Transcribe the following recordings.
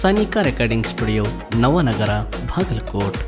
Sanika recording studio Navanagara Bagalkot.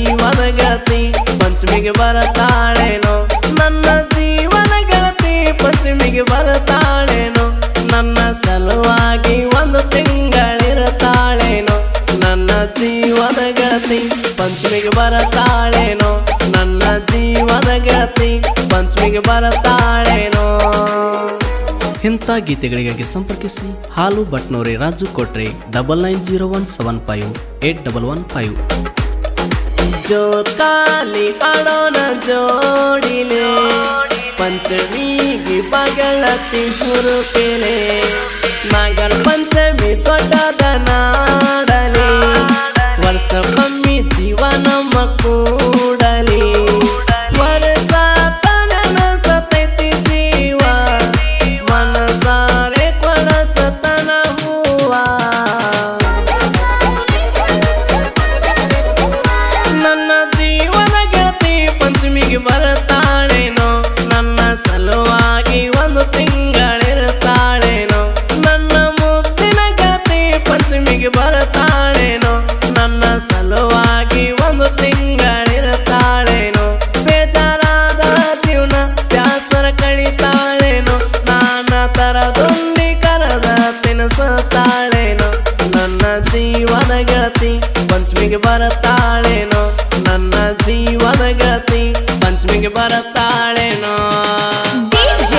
ಜೀವನ ಗೆಳತಿ ಪಂಚಮಿಗೆ ಬರತಾಳೇನೋ? ನನ್ನ ಜೀವನ ಗೆಳತಿ ಪಂಚಮಿಗೆ ಬರತಾಳೇನೋ? ನನ್ನ ಸಲುವಾಗಿ ಒಂದು ತಿಂಗಳಿರುತ್ತಾಳೇನೋ ನನ್ನ ಜೀವನ ಗೆಳತಿ ಪಂಚಮಿಗೆ ಬರತಾಳೇನೋ? ನನ್ನ ಜೀವನ ಗೆಳತಿ ಪಂಚಮಿಗೆ ಬರತಾಳೇನೋ? ಇಂಥ ಗೀತೆಗಳಿಗಾಗಿ ಸಂಪರ್ಕಿಸಿ ಹಾಲು ಭಟ್ನೋರಿ ರಾಜು ಕೊಟ್ರೆ double nine zero one seven five eight double one five. ಜೋಕಾಲಿ ಆಡೋಣ ಜೋಡಿಲೆ. ಪಂಚಮಿಗೆ ಬಗಳತಿ ಹುರುಪಿಲೆ. ನಾಗರ ಪಂಚಮಿ ದೊಡ್ಡದ ನಾಡಲಿ. ವರ್ಷ ಕಮ್ಮಿ ಜೀವನ ನಮ್ಮ ಪಂಚಮಿಗೆ ಬರುತ್ತಾಳೇನೋ ನನ್ನ ಜೀವನ ಗೆಳತಿ ಪಂಚಮಿಗೆ ಬರುತ್ತಾಳೇನೋ DJ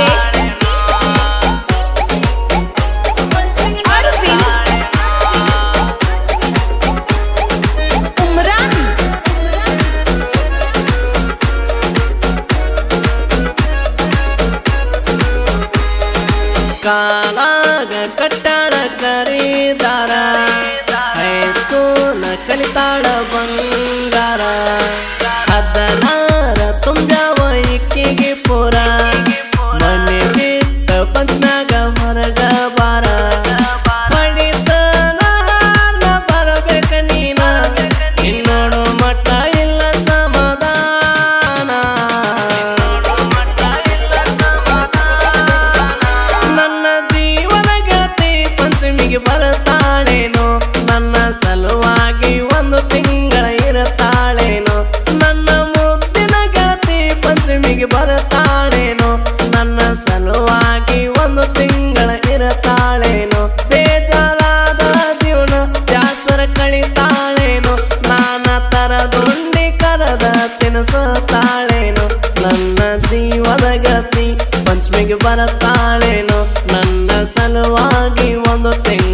ಸಲುವಾಗಿ ಒಂದು ತಿಂಗಳ ಇರುತ್ತಾಳೇನೋ ನನ್ನ ಮುದ್ದಿನ ಗೆಳತಿ ಪಂಚಮಿಗೆ ಬರುತ್ತಾಳೇನೋ ನನ್ನ ಸಲುವಾಗಿ ಒಂದು ತಿಂಗಳ ಇರುತ್ತಾಳೇನೋ ಬೇಜಾರಾದ ಜೀವನ ಬ್ಯಾಸರ ಕಳಿತಾಳೇನೋ? ನಾನಾ ತರದುಂಡಿ ಕರದ ತಿನಿಸುತ್ತಾಳೇನೋ ನನ್ನ ಜೀವದ ಗತಿ ಪಂಚಮಿಗೆ ಬರುತ್ತಾಳೇನೋ ನನ್ನ ಸಲುವಾಗಿ ಒಂದು ತಿಂಗಳ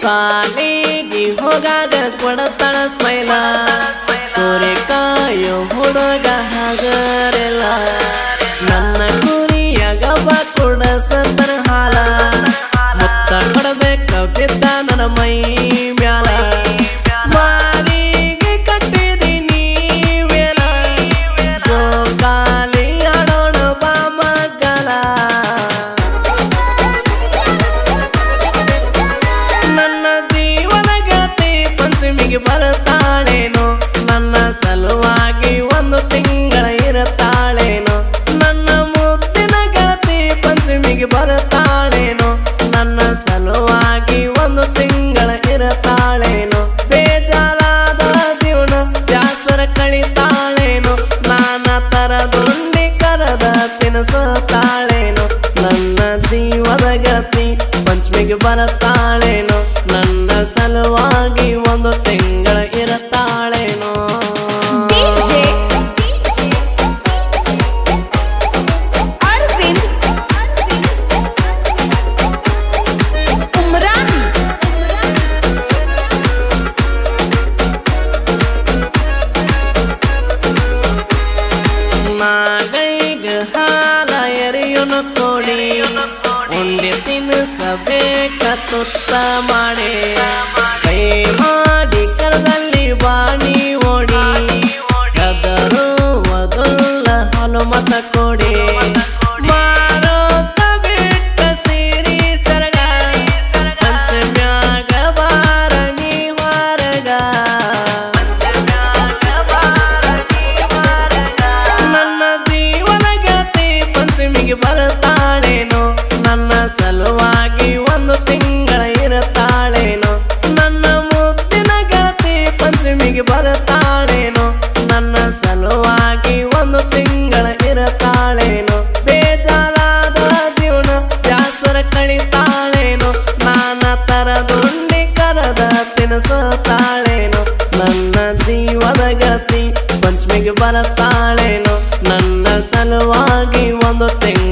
ಸಾಲಿಗೆ ಹೋಗಾಗ ಕೊಡತಳ ಸ್ಮೈಲ. ಕೋರೆಕಾಯೋ ಹುಡುಗ ಹಗರೆಲ್ಲ. ಇರತಾಳೇನೋ ನನ್ನ ಸಲುವಾಗಿ ಒಂದು ತಿಂಗಳ ಇರತಾಳೇನೋ ನನ್ನ ಮುದ್ದಿನ ಗೆಳತಿ ಪಂಚಮಿಗೆ ಬರತಾಳೇನೋ ನನ್ನ ಸಲುವಾಗಿ ಒಂದು ತಿಂಗಳ ಇರತಾಳೇನೋ ಬೇಜಾರಾದ ಜೀವನ ಬ್ಯಾಸರ ಕಳಿತಾಳೇನೋ? ನಾನಾ ತರದುಂಡಿ ಕರದ ತಿನಸತಾಳೇನೋ? ನನ್ನ ಜೀವದ ಗತಿ ಪಂಚಮಿಗೆ ಬರತಾಳೇನೋ ನನ್ನ ಸಲುವಾಗಿ ಒಂದು ತಿಂಗಳ நுட்பமா ಸಲುವಾಗಿ ಒಂದು ತಿಂಗಳ